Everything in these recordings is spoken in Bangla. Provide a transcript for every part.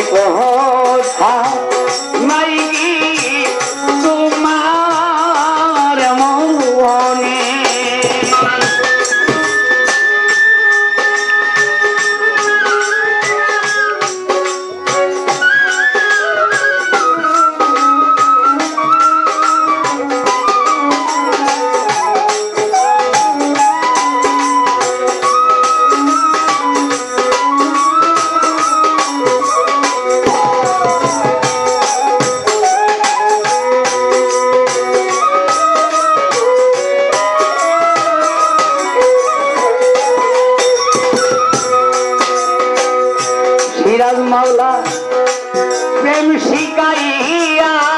Oklahoma. মাওলা প্রেম শিকারিয়া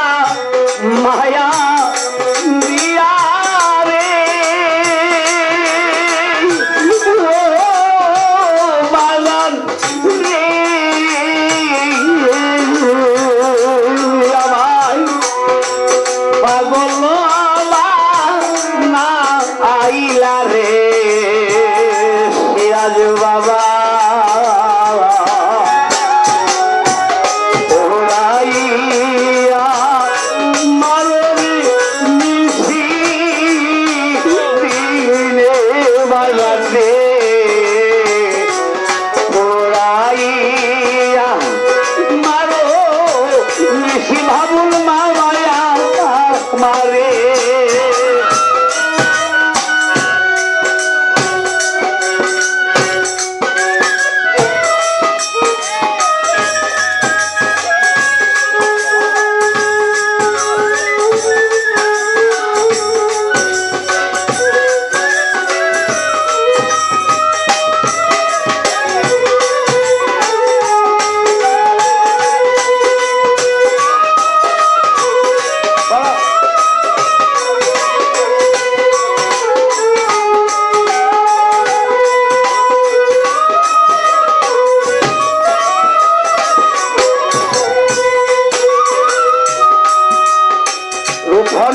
রূপন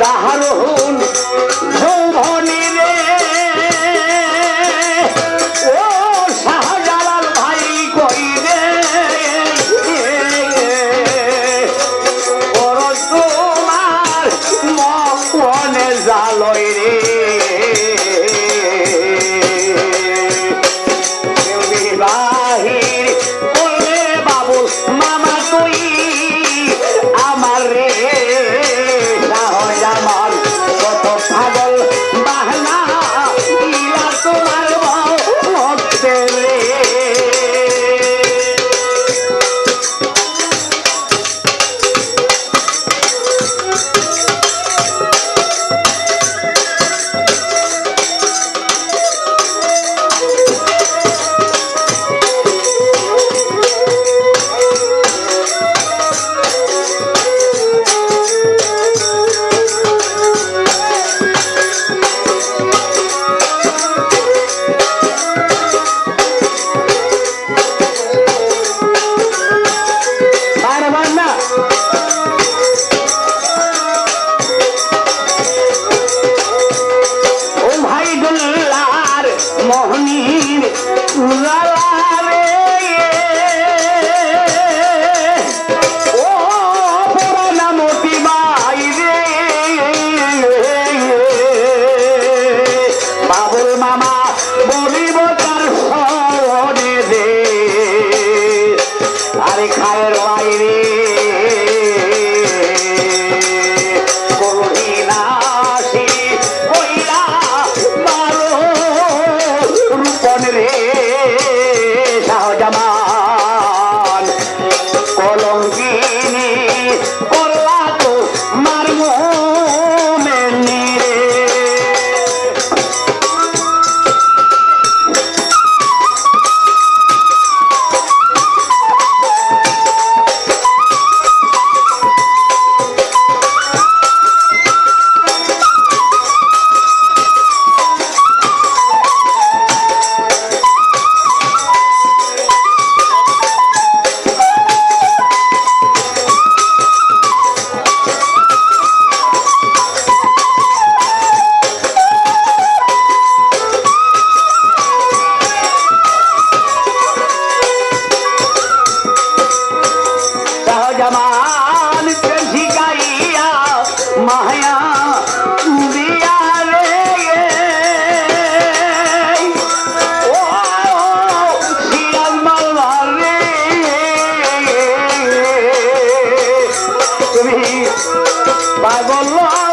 দাহারুন মহনীর উলালারে ও পুরানা মতি বাই মামা বলিব তার হরণে দে আরে long.